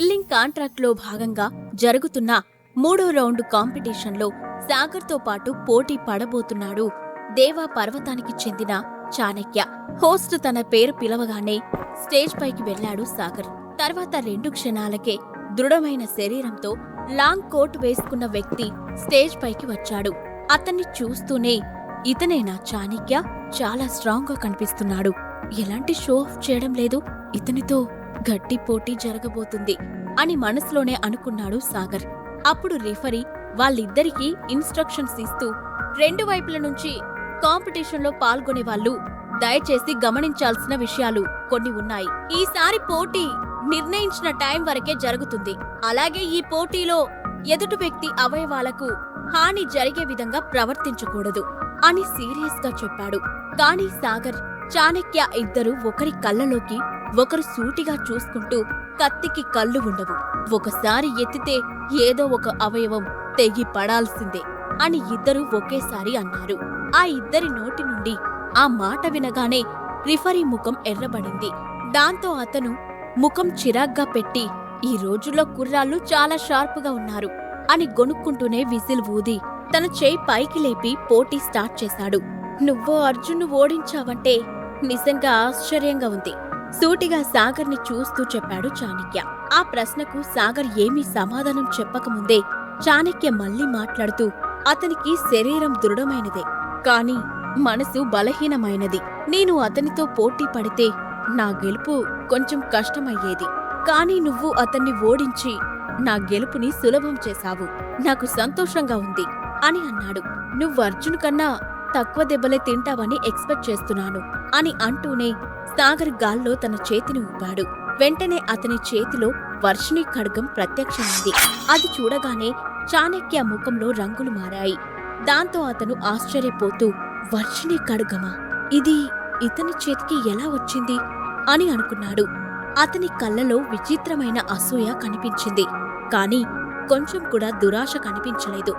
Killing కాంట్రాక్ట్లో భాగంగా జరుగుతున్న మూడో రౌండ్ కాంపిటీషన్లో సాగర్తో పాటు పోటీ పడబోతున్నాడు దేవా పర్వతానికి చెందిన చాణక్య. హోస్ట్ తన పేరు పిలవగానే స్టేజ్ పైకి వెళ్ళాడు సాగర్. తర్వాత రెండు క్షణాలకే దృఢమైన శరీరంతో లాంగ్ కోట్ వేసుకున్న వ్యక్తి స్టేజ్ పైకి వచ్చాడు. అతన్ని చూస్తూనే ఇతనేనా చాణక్య? చాలా స్ట్రాంగ్గా కనిపిస్తున్నాడు. ఎలాంటి షో ఆఫ్ చేయడం లేదు. ఇతనితో గట్టి పోటీ జరగబోతుంది అని మనసులోనే అనుకున్నాడు సాగర్. అప్పుడు రిఫరీ వాళ్ళిద్దరికీ ఇన్స్ట్రక్షన్స్ ఇస్తూ రెండు వైపుల నుంచి కాంపిటీషన్లో పాల్గొనే వాళ్ళు దయచేసి గమనించాల్సిన విషయాలు కొన్ని ఉన్నాయి. ఈసారి పోటీ నిర్ణయించిన టైం వరకే జరుగుతుంది. అలాగే ఈ పోటీలో ఎదుటి వ్యక్తి అవయవాలకు హాని జరిగే విధంగా ప్రవర్తించకూడదు అని సీరియస్గా చెప్పాడు. కానీ సాగర్ చాణక్య ఇద్దరు ఒకరి కళ్ళలోకి ఒకరు సూటిగా చూసుకుంటూ కత్తికి కళ్ళు ఉండవు. ఒకసారి ఎత్తితే ఏదో ఒక అవయవం తెగి పడాల్సిందే అని ఇద్దరూ ఒకేసారి అన్నారు. ఆ ఇద్దరి నోటి నుండి ఆ మాట వినగానే రిఫరీ ముఖం ఎర్రబడింది. దాంతో అతను ముఖం చిరాగ్గా పెట్టి ఈ రోజుల్లో కుర్రాళ్ళు చాలా షార్పుగా ఉన్నారు అని గొనుక్కుంటూనే విజిల్ ఊది తన చేయి పైకి లేపి పోటీ స్టార్ట్ చేశాడు. నువ్వు అర్జున్ను ఓడించావంటే నిజంగా ఆశ్చర్యంగా ఉంది. సూటిగా సాగర్ని చూస్తూ చెప్పాడు చాణక్య. ఆ ప్రశ్నకు సాగర్ ఏమీ సమాధానం చెప్పకముందే చాణక్య మళ్ళీ మాట్లాడుతూ అతనికి శరీరం దృఢమైనదే కాని మనసు బలహీనమైనది. నేను అతనితో పోటీ పడితే నా గెలుపు కొంచెం కష్టమయ్యేది. కానీ నువ్వు అతన్ని ఓడించి నా గెలుపుని సులభం చేశావు. నాకు సంతోషంగా ఉంది అని అన్నాడు. నువ్వు అర్జున్ కన్నా తక్కువ దెబ్బలే తింటావని ఎక్స్పెక్ట్ చేస్తున్నాను అని అంటూనే సాగర్ గాల్లో తన చేతిని ఊపాడు. వెంటనే అతని చేతిలో వర్షిణి ఖడ్గం ప్రత్యక్షమైంది. అది చూడగానే చాణక్య ముఖంలో రంగులు మారాయి. దాంతో అతను ఆశ్చర్యపోతూ వర్షిణి ఖడ్గమా? ఇది ఇతని చేతికి ఎలా వచ్చింది? అని అనుకున్నాడు. అతని కళ్ళలో విచిత్రమైన అసూయ కనిపించింది. కాని కొంచెం కూడా దురాశ కనిపించలేదు.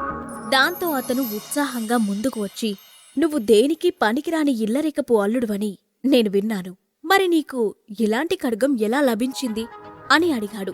దాంతో అతను ఉత్సాహంగా ముందుకు వచ్చి నువ్వు దేనికి పనికిరాని ఇల్లరికపు అల్లుడువని? నేను విన్నాను. మరి నీకు ఇలాంటి ఖడ్గం ఎలా లభించింది? అని అడిగాడు.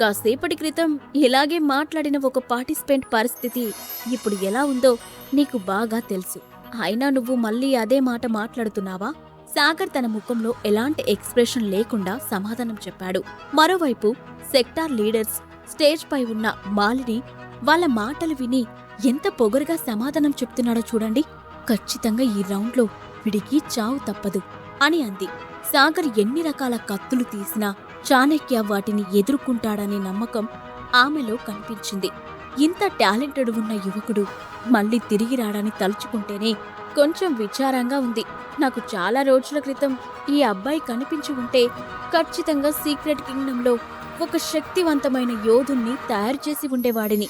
కాసేపటి క్రితం ఇలాగే మాట్లాడిన ఒక పార్టిసిపెంట్ పరిస్థితి ఇప్పుడు ఎలా ఉందో నీకు బాగా తెలుసు. అయినా నువ్వు మళ్ళీ అదే మాట మాట్లాడుతున్నావా? సాగర్ తన ముఖంలో ఎలాంటి ఎక్స్ప్రెషన్ లేకుండా సమాధానం చెప్పాడు. మరోవైపు సెక్టార్ లీడర్స్ స్టేజ్ పై ఉన్న మాలిని వాళ్ళ మాటలు విని ఎంత పొగరుగా సమాధానం చెప్తున్నాడో చూడండి. ఖచ్చితంగా ఈ రౌండ్లో విడికి చావు తప్పదు. అని అంది. సాగర్ ఎన్ని రకాల కత్తులు తీసినా చాణక్య వాటిని ఎదుర్కొంటాడనే నమ్మకం ఆమెలో కనిపించింది. ఇంత టాలెంటెడ్ ఉన్న యువకుడు మళ్ళీ తిరిగి రాడని తలుచుకుంటేనే కొంచెం విచారంగా ఉంది. నాకు చాలా రోజుల క్రితం ఈ అబ్బాయి కనిపించి ఉంటే ఖచ్చితంగా సీక్రెట్ కింగ్డంలో ఒక శక్తివంతమైన యోధుణ్ణి తయారు చేసి ఉండేవాడిని.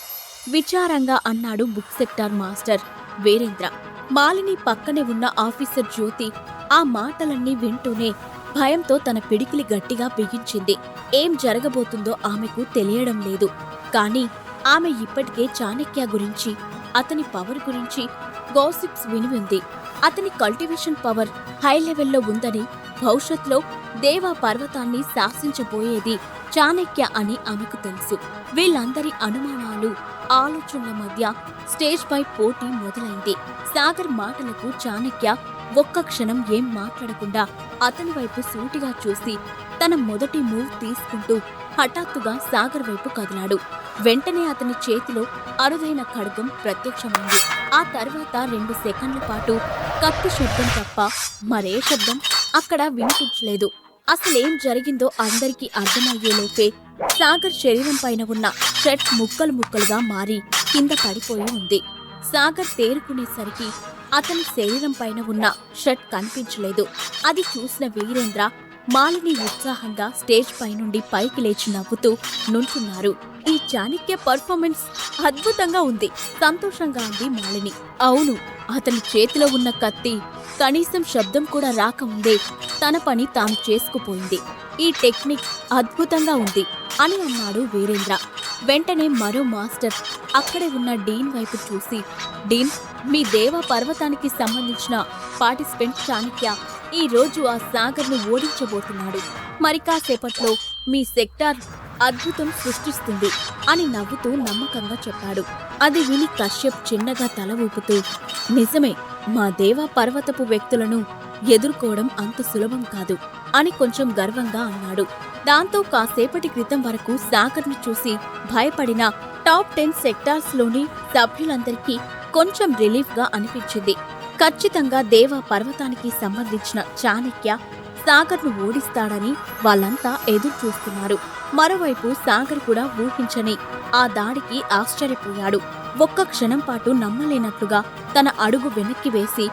విచారంగా అన్నాడు book sector master Virendra. Malini పక్కనే ఉన్న ఆఫీసర్ జ్యోతి ఆ మాటలన్నీ వింటూనే భయంతో తన పిడికిలి గట్టిగా బిగించింది. ఏం జరగబోతుందో ఆమెకు తెలియడం లేదు. కానీ ఆమె ఇప్పటికే చాణక్య గురించి అతని పవర్ గురించి గాసిప్స్ విని ఉంది. అతని కల్టివేషన్ పవర్ హై లెవెల్లో ఉందని భవిష్యత్లో దేవా పర్వతాన్ని శాసించబోయేది చాణక్య అని ఆమెకు తెలుసు. వీళ్ళందరి అనుమానాలు ఆలోచనల మధ్య స్టేజ్ పై పోటీ మొదలైంది. సాగర్ మాటలకు చాణక్య ఒక్క క్షణం ఏం మాట్లాడకుండా అతని వైపు సూటిగా చూసి తన మొదటి మూవ్ తీసుకుంటూ హఠాత్తుగా సాగర్ వైపు కదిలాడు. వెంటనే అతని చేతిలో అరుదైన ఖడ్గం ప్రత్యక్షమైంది. ఆ తర్వాత రెండు సెకండ్ల పాటు కత్తి శబ్దం తప్ప మరే శబ్దం అక్కడ వినిపించలేదు. అసలేం జరిగిందో అందరికీ అర్థమయ్యేలోపే సాగర్ శరీరం పైన ఉన్న షర్ట్ ముక్కలు ముక్కలుగా మారి కింద పడిపోయి ఉంది. సాగర్ తేరుకునేసరికి అతని శరీరం పైన ఉన్న షర్ట్ కనిపించలేదు. అది చూసిన వీరేంద్ర మాలిని ఉత్సాహంగా స్టేజ్ పై నుండి పైకి లేచి నవ్వుతూ నుంచున్నారు. ఈ చాణిక్య పర్ఫార్మెన్స్ అద్భుతంగా ఉంది. సంతోషంగా అంది మాలిని. అవును అతని చేతిలో ఉన్న కత్తి కనీసం శబ్దం కూడా రాకముందే తన పని తాను చేసుకుపోయింది. ఈ టెక్నిక్ అద్భుతంగా ఉంది అని అన్నాడు వీరేంద్ర. వెంటనే మరో మాస్టర్ అక్కడే ఉన్న డీన్ వైపు చూసి డీన్ మీ దేవ పర్వతానికి సంబంధించిన పార్టిసిపెంట్ చాణక్య ఈ రోజు ఆ సాగర్ను ఓడించబోతున్నాడు. మరి కాసేపట్లో మీ సెక్టార్ అద్భుతం సృష్టిస్తుంది అని నవ్వుతూ నమ్మకంగా చెప్పాడు. అది విని కశ్యప్ చిన్నగా తల ఊపుతూ నిజమే మా దేవ పర్వతపు వ్యక్తులను ఎదుర్కోవడం అంత సులభం కాదు అని కొంచెం గర్వంగా అన్నాడు. దాంతో కాసేపటి క్రితం వరకు సాగర్ను చూసి భయపడిన టాప్ టెన్ సెక్టార్స్లోని సభ్యులందరికీ కొంచెం రిలీఫ్గా అనిపించింది. ఖచ్చితంగా దేవ పర్వతానికి సంబంధించిన చాణక్య సాగర్ను ఓడిస్తాడని వాళ్ళంతా ఎదురు చూస్తున్నారు. మరోవైపు సాగర్ కూడా ఊహించని ఆ దాడికి ఆశ్చర్యపోయాడు. ఒక్క క్షణం పాటు నమ్మలేనట్లుగా తన అడుగు వెనక్కి వేసి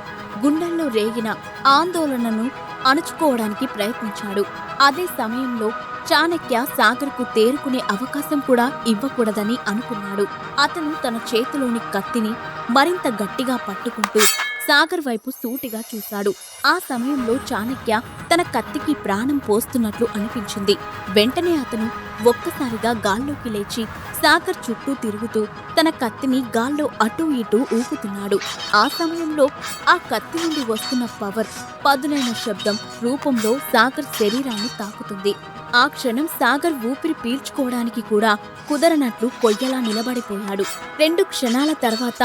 గుండెల్లో రేగిన ఆందోళనను అణుచుకోవడానికి ప్రయత్నించాడు. అదే సమయంలో చాణక్య సాగర్కు తేరుకునే అవకాశం కూడా ఇవ్వకూడదని అనుకున్నాడు. అతను తన చేతిలోని కత్తిని మరింత గట్టిగా పట్టుకుంటూ సాగర్ వైపు సూటిగా చూశాడు. ఆ సమయంలో చాణక్య తన కత్తికి ప్రాణం పోస్తున్నట్లు అనిపించింది. వెంటనే అతను ఒక్కసారిగా గాల్లోకి లేచి సాగర్ చుట్టూ తిరుగుతూ తన కత్తిని గాల్లో అటూ ఇటూ ఊపుతున్నాడు. ఆ సమయంలో ఆ కత్తి నుండి వస్తున్న పవర్ పదునైన శబ్దం రూపంలో సాగర్ శరీరాన్ని తాకుతుంది. ఆ క్షణం సాగర్ ఊపిరి పీల్చుకోవడానికి కూడా కుదరనట్లు కొయ్యలా నిలబడిపోయాడు. రెండు క్షణాల తర్వాత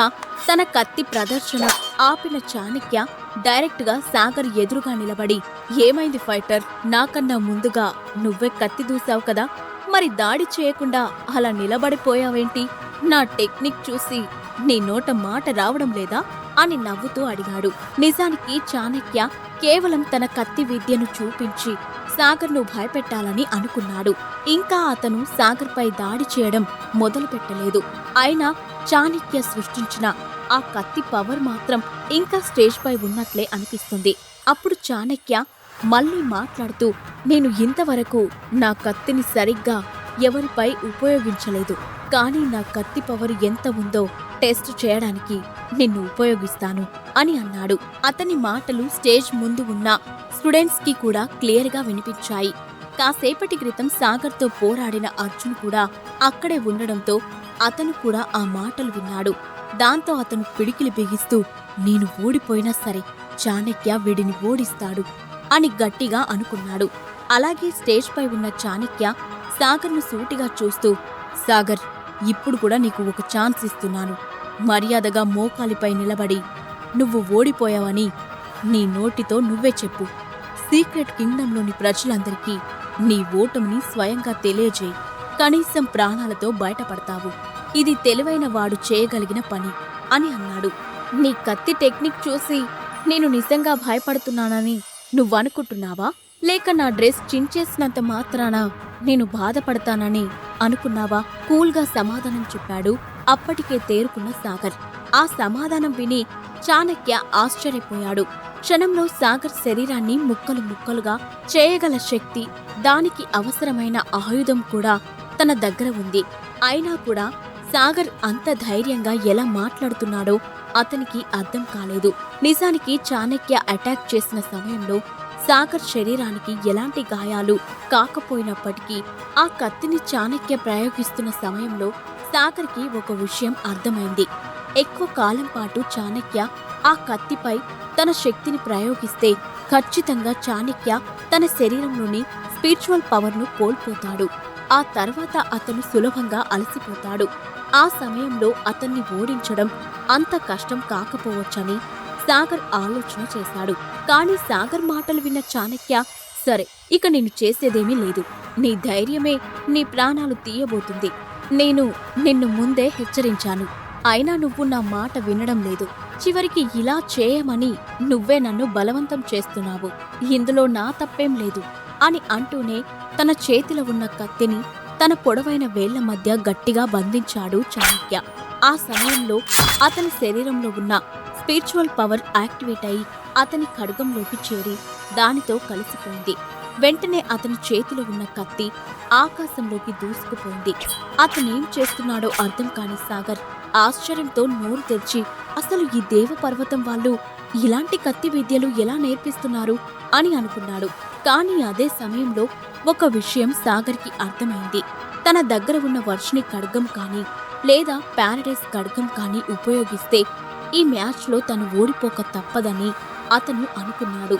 తన కత్తి ప్రదర్శన ఆపిన చాణక్య డైరెక్ట్గా సాగర్ ఎదురుగా నిలబడి ఏమైంది ఫైటర్? నాకన్నా ముందుగా నువ్వే కత్తి దూసావు కదా? మరి దాడి చేయకుండా అలా నిలబడిపోయావేంటి? నా టెక్నిక్ చూసి నీ నోట మాట రావడం లేదా? అని నవ్వుతూ అడిగాడు. నిజానికి చాణక్య కేవలం తన కత్తి విద్యను చూపించి సాగర్ను భయపెట్టాలని అనుకున్నాడు. ఇంకా అతను సాగర్పై దాడి చేయడం మొదలుపెట్టలేదు. అయినా చాణక్య సృష్టించిన ఆ కత్తి పవర్ మాత్రం ఇంకా స్టేజ్పై ఉన్నట్లే అనిపిస్తుంది. అప్పుడు చాణక్య మళ్ళీ మాట్లాడుతూ నేను ఇంతవరకు నా కత్తిని సరిగ్గా ఎవరిపై ఉపయోగించలేదు. కానీ నా కత్తి పవర్ ఎంత ఉందో టెస్ట్ చేయడానికి నిన్ను ఉపయోగిస్తాను అని అన్నాడు. అతని మాటలు స్టేజ్ ముందు ఉన్న స్టూడెంట్స్కి కూడా క్లియర్గా వినిపించాయి. కాసేపటి క్రితం సాగర్తో పోరాడిన అర్జున్ కూడా అక్కడే ఉండడంతో అతను కూడా ఆ మాటలు విన్నాడు. దాంతో అతను పిడికిలి బిగిస్తూ నేను ఓడిపోయినా సరే చాణక్య వీడిని ఓడిస్తాడు అని గట్టిగా అనుకున్నాడు. అలాగే స్టేజ్ పై ఉన్న చాణక్య సాగర్ను సూటిగా చూస్తూ సాగర్ ఇప్పుడు కూడా నీకు ఒక ఛాన్స్ ఇస్తున్నాను. మర్యాదగా మోకాలిపై నిలబడి నువ్వు ఓడిపోయావని నీ నోటితో నువ్వే చెప్పు. సీక్రెట్ కింగ్డంలోని ప్రజలందరికీ నీ ఓటమిని స్వయంగా తెలియజేయి. కనీసం ప్రాణాలతో బయటపడతావు. ఇది తెలివైన వాడు చేయగలిగిన పని అని అన్నాడు. నీ కత్తి టెక్నిక్ చూసి నేను నిజంగా భయపడుతున్నానని నువ్వనుకుంటున్నావా? లేక నా డ్రెస్ చించేసినంత మాత్రాన నేను బాధపడతానని అనుకున్నావా? కూల్గా సమాధానం చెప్పాడు అప్పటికే తేరుకున్న సాగర్. ఆ సమాధానం విని చాణక్య ఆశ్చర్యపోయాడు. క్షణంలో సాగర్ శరీరాన్ని ముక్కలు ముక్కలుగా చేయగల శక్తి దానికి అవసరమైన ఆయుధం కూడా తన దగ్గర ఉంది. అయినా కూడా సాగర్ అంత ధైర్యంగా ఎలా మాట్లాడుతున్నాడో అతనికి అర్థం కాలేదు. నిజానికి చాణక్య అటాక్ చేసిన సమయంలో సాగర్ శరీరానికి ఎలాంటి గాయాలు కాకపోయినప్పటికీ ఆ కత్తిని చాణక్య ప్రయోగిస్తున్న సమయంలో సాగర్కి ఒక విషయం అర్థమైంది. ఎక్కువ కాలం పాటు చాణక్య ఆ కత్తిపై తన శక్తిని ప్రయోగిస్తే ఖచ్చితంగా చాణక్య తన శరీరంలోని స్పిరిచువల్ పవర్ను కోల్పోతాడు. ఆ తర్వాత అతను సులభంగా అలసిపోతాడు. ఆ సమయంలో అతన్ని ఓడించడం అంత కష్టం కాకపోవచ్చని సాగర్ ఆలోచన చేశాడు. కానీ సాగర్ మాటలు విన్న చాణక్య సరే ఇక నేను చేసేదేమీ లేదు. నీ ధైర్యమే నీ ప్రాణాలు తీయబోతుంది. నేను నిన్ను ముందే హెచ్చరించాను. అయినా నువ్వు నా మాట వినడం లేదు. చివరికి ఇలా చేయమని నువ్వే నన్ను బలవంతం చేస్తున్నావు. ఇందులో నా తప్పేం లేదు అని అంటూనే తన చేతిలో ఉన్న కత్తిని తన పొడవైన వేళ్ళ మధ్య గట్టిగా బంధించాడు చాణక్య. ఆ సమయంలో అతని శరీరంలో ఉన్న స్పిరిచువల్ పవర్ యాక్టివేట్ అయి అతని ఖడ్గంలోకి చేరి దానితో కలిసిపోయింది. వెంటనే అతని చేతిలో ఉన్న కత్తి ఆకాశంలోకి దూసుకుపోయింది. అతనేం చేస్తున్నాడో అర్థం కాని సాగర్ ఆశ్చర్యంతో నోరు తెరిచి అసలు ఈ దేవపర్వతం వాళ్ళు ఇలాంటి కత్తి విద్యలు ఎలా నేర్పిస్తున్నారు? అని అనుకున్నాడు. కానీ అదే సమయంలో ఒక విషయం సాగర్కి అర్థమైంది. తన దగ్గర ఉన్న వర్షిని ఖడ్గం కానీ లేదా ప్యారడైస్ ఖడ్గం కానీ ఉపయోగిస్తే ఈ మ్యాచ్లో తను ఓడిపోక తప్పదని అతను అనుకున్నాడు.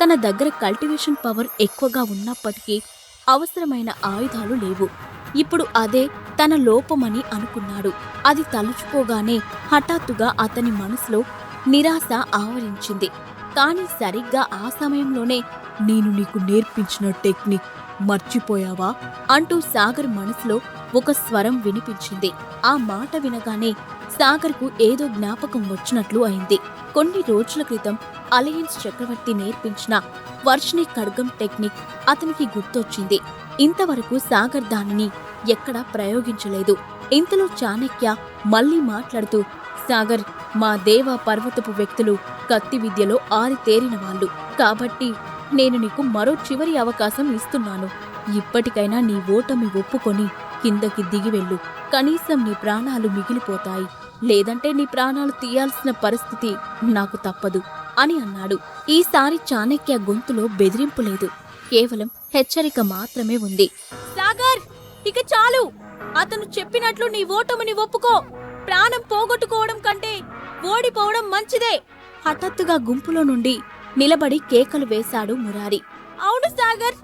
తన దగ్గర కల్టివేషన్ పవర్ ఎక్కువగా ఉన్నప్పటికీ అవసరమైన ఆయుధాలు లేవు. ఇప్పుడు అదే తన లోపమని అనుకున్నాడు. అది తలుచుకోగానే హఠాత్తుగా అతని మనసులో నిరాశ ఆవరించింది. కానీ సరిగ్గా ఆ సమయంలోనే నేను నీకు నేర్పించిన టెక్నిక్ మర్చిపోయావా అంటూ సాగర్ మనసులో ఒక స్వరం వినిపించింది. ఆ మాట వినగానే సాగర్కు ఏదో జ్ఞాపకం వచ్చినట్లు అయింది. కొన్ని రోజుల క్రితం అలయన్స్ చక్రవర్తి నేర్పించిన వర్షిణి ఖడ్గం టెక్నిక్ అతనికి గుర్తొచ్చింది. ఇంతవరకు సాగర్ దానిని ఎక్కడా ప్రయోగించలేదు. ఇంతలో చాణక్య మళ్ళీ మాట్లాడుతూ సాగర్ మా దేవ పర్వతపు వ్యక్తులు కత్తి విద్యలో ఆరితేరిన వాళ్ళు. కాబట్టి నేను నీకు మరో చివరి అవకాశం ఇస్తున్నాను. ఇప్పటికైనా నీ ఓటమి ఒప్పుకొని కిందకి దిగి వెళ్ళు. కనీసం నీ ప్రాణాలు మిగిలిపోతాయి. లేదంటే నీ ప్రాణాలు తీయాల్సిన పరిస్థితి నాకు తప్పదు అని అన్నాడు. ఈసారి చాణక్య గొంతులో బెదిరింపు లేదు. కేవలం హెచ్చరిక మాత్రమే ఉంది. సాగర్ ఇక చాలు! అతను చెప్పినట్లు నీ ఓటమిని ఒప్పుకో! ప్రాణం పోగొట్టుకోవడం కంటే ఓడిపోవడం మంచిదే. హఠాత్తుగా గుంపులో నుండి నిలబడి కేకలు వేశాడు మురారి. అవును సాగర్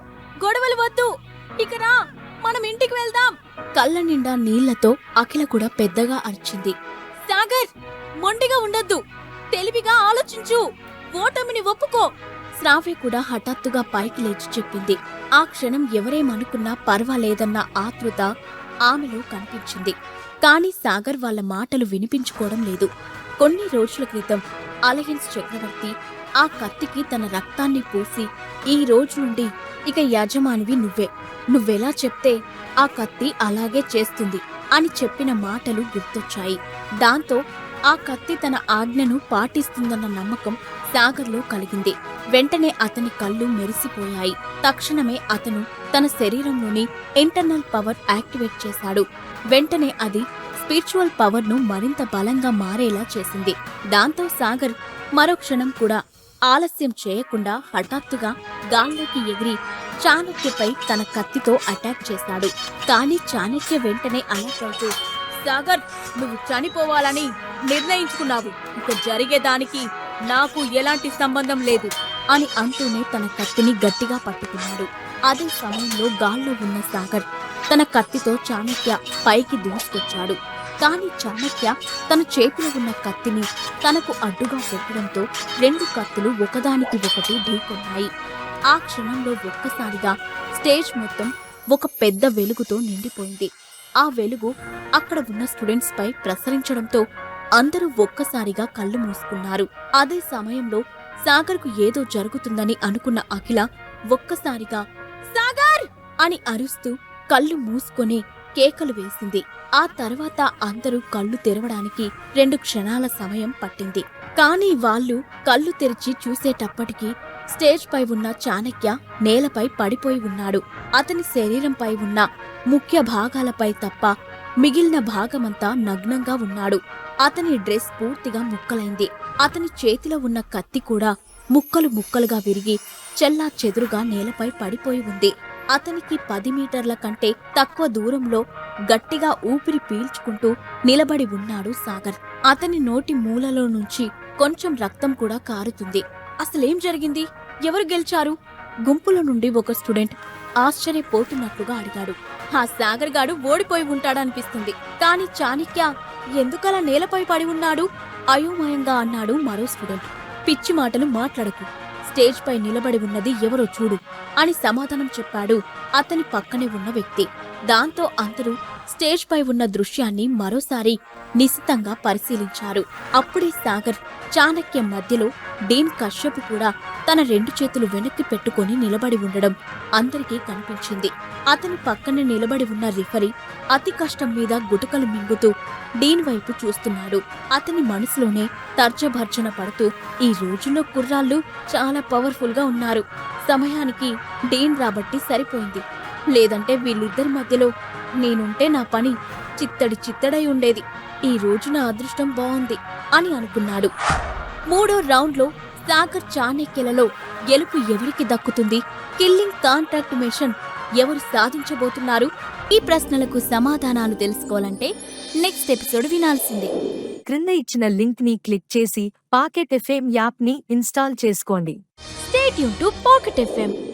గొడవలు వద్దు. ఇక రా మనం ఇంటికి వెళ్దాం. కళ్ళ నిండా నీళ్ళతో అఖిల కూడా పెద్దగా అరిచింది. సాగర్ మొండిగా ఉండొద్దు. తెలివిగా ఆలోచించు. ఓటమిని ఒప్పుకో. శ్రావ్య కూడా హఠాత్తుగా పైకి లేచి చెప్పింది. ఆ క్షణం ఎవరేమనుకున్నా పర్వాలేదన్న ఆతృత ఆమెలో కనిపించింది. కానీ సాగర్ వాళ్ళ మాటలు వినిపించుకోవడం లేదు. కొన్ని రోజుల క్రితం అలయన్స్ చక్రవర్తి ఆ కత్తికి తన రక్తాన్ని పూసి ఈ రోజు నుండి ఇక యజమానివి నువ్వే. నువ్వెలా చెప్తే ఆ కత్తి అలాగే చేస్తుంది అని చెప్పిన మాటలు గుర్తొచ్చాయి. దాంతో ఆ కత్తి తన ఆజ్ఞను పాటిస్తుందన్న నమ్మకం సాగర్లో కలిగింది. వెంటనే అతని కళ్ళు మెరిసిపోయాయి. తక్షణమే అతను తన శరీరంలోని ఇంటర్నల్ పవర్ యాక్టివేట్ చేశాడు. వెంటనే అది స్పిరిచువల్ పవర్ను మరింత బలంగా మారేలా చేసింది. దాంతో సాగర్ మరో క్షణం కూడా ఆలస్యం చేయకుండా హఠాత్తుగా గాల్లోకి ఎగిరి చాణక్యపై తన కత్తితో అటాక్ చేశాడు. కానీ చాణక్య వెంటనే అలా సాగర్ నువ్వు చనిపోవాలని నిర్ణయించుకున్నావు. ఇక జరిగేదానికి నాకు ఎలాంటి సంబంధం లేదు అని అంటూనే తన కత్తిని గట్టిగా పట్టుకున్నాడు. అదే సమయంలో గాల్లో ఉన్న సాగర్ తన కత్తితో చాణక్య పైకి దూసుకొచ్చాడు. కానీ చాణక్య తన చేతిలో ఉన్న కత్తిని తనకు అడ్డుగా పెట్టడంతో రెండు కత్తులు ఒకదానికి ఒకటి ఢీకొన్నాయి. ఆ క్షణంలో ఒక్కసారిగా స్టేజ్ మొత్తం ఒక పెద్ద వెలుగుతో నిండిపోయింది. ఆ వెలుగు అక్కడ ఉన్న స్టూడెంట్స్ పై ప్రసరించడంతో అందరూ ఒక్కసారిగా కళ్ళు మూసుకున్నారు. అదే సమయంలో సాగర్కు ఏదో జరుగుతుందని అనుకున్న అఖిల ఒక్కసారిగా సాగర్! అని అరుస్తూ కళ్ళు మూసుకొని కేకలు వేసింది. ఆ తర్వాత అందరూ కళ్ళు తెరవడానికి రెండు క్షణాల సమయం పట్టింది. కానీ వాళ్ళు కళ్ళు తెరిచి చూసేటప్పటికీ స్టేజ్ పై ఉన్న చాణక్య నేలపై పడిపోయి ఉన్నాడు. అతని శరీరంపై ఉన్న ముఖ్య భాగాలపై తప్ప మిగిలిన భాగమంతా నగ్నంగా ఉన్నాడు. అతని డ్రెస్ పూర్తిగా ముక్కలైంది. అతని చేతిలో ఉన్న కత్తి కూడా ముక్కలు ముక్కలుగా విరిగి చెల్లా చెదురుగా నేలపై పడిపోయి ఉంది. అతనికి పది మీటర్ల కంటే తక్కువ దూరంలో గట్టిగా ఊపిరి పీల్చుకుంటూ నిలబడి ఉన్నాడు సాగర్. అతని నోటి మూలలో నుంచి కొంచెం రక్తం కూడా కారుతుంది. అసలేం జరిగింది? ఎవరు గెలిచారు? గుంపుల నుండి ఒక స్టూడెంట్ ఆశ్చర్యపోతున్నట్లుగా అడిగాడు. ఆ సాగర్ గాడు ఓడిపోయి ఉంటాడనిపిస్తుంది. కాని చాణిక్య ఎందుకలా నేలపై పడి ఉన్నాడు? అయోమయంగా అన్నాడు మరో స్టూడెంట్. పిచ్చి మాటలు మాట్లాడకు. స్టేజ్ పై నిలబడి ఉన్నది ఎవరో చూడు అని సమాధానం చెప్పాడు అతని పక్కనే ఉన్న వ్యక్తి. దాంతో అందరూ స్టేజ్ పై ఉన్న దృశ్యాన్ని మరోసారి నిశితంగా పరిశీలించారు. అప్పుడే సాగర్ చాణక్య మధ్యలో డీన్ కశ్యప్ కూడా తన రెండు చేతులు వెనక్కి పెట్టుకొని నిలబడి ఉండడం అందరికీ కనిపించింది. అతని పక్కన నిలబడి ఉన్న రిఫరీ అతి కష్టం మీద గుటకలు మింగుతూ డీన్ వైపు చూస్తున్నాడు. అతని మనసులోనే తర్జభర్జన పడుతూ ఈ రోజుల్లో కుర్రాళ్ళు చాలా పవర్ఫుల్గా ఉన్నారు. సమయానికి డీన్ రాబట్టి సరిపోయింది. లేదంటే వీళ్ళిద్దరి మధ్యలో నేనుంటే నా పని చిత్తడి చిత్తడై ఉండేది. ఈ రోజు నా అదృష్టం బాగుంది అని అనుకున్నాడు. మూడో రౌండ్లో సాగర్ చాణక్యలలో గెలుపు ఎవరికి దక్కుతుంది? కిల్లింగ్ కాంట్రాక్ట్ మిషన్ ఎవరు సాధించబోతున్నారు? ఈ ప్రశ్నలకు సమాధానాలు తెలుసుకోవాలంటే నెక్స్ట్ ఎపిసోడ్ వినాల్సిందే. క్రింద ఇచ్చిన లింక్ని క్లిక్ చేసి పాకెట్ ఎఫ్ఎం యాప్ని ఇన్స్టాల్ చేసుకోండి. స్టేట్ యూన్ టు పాకెట్ ఎఫ్ఎం.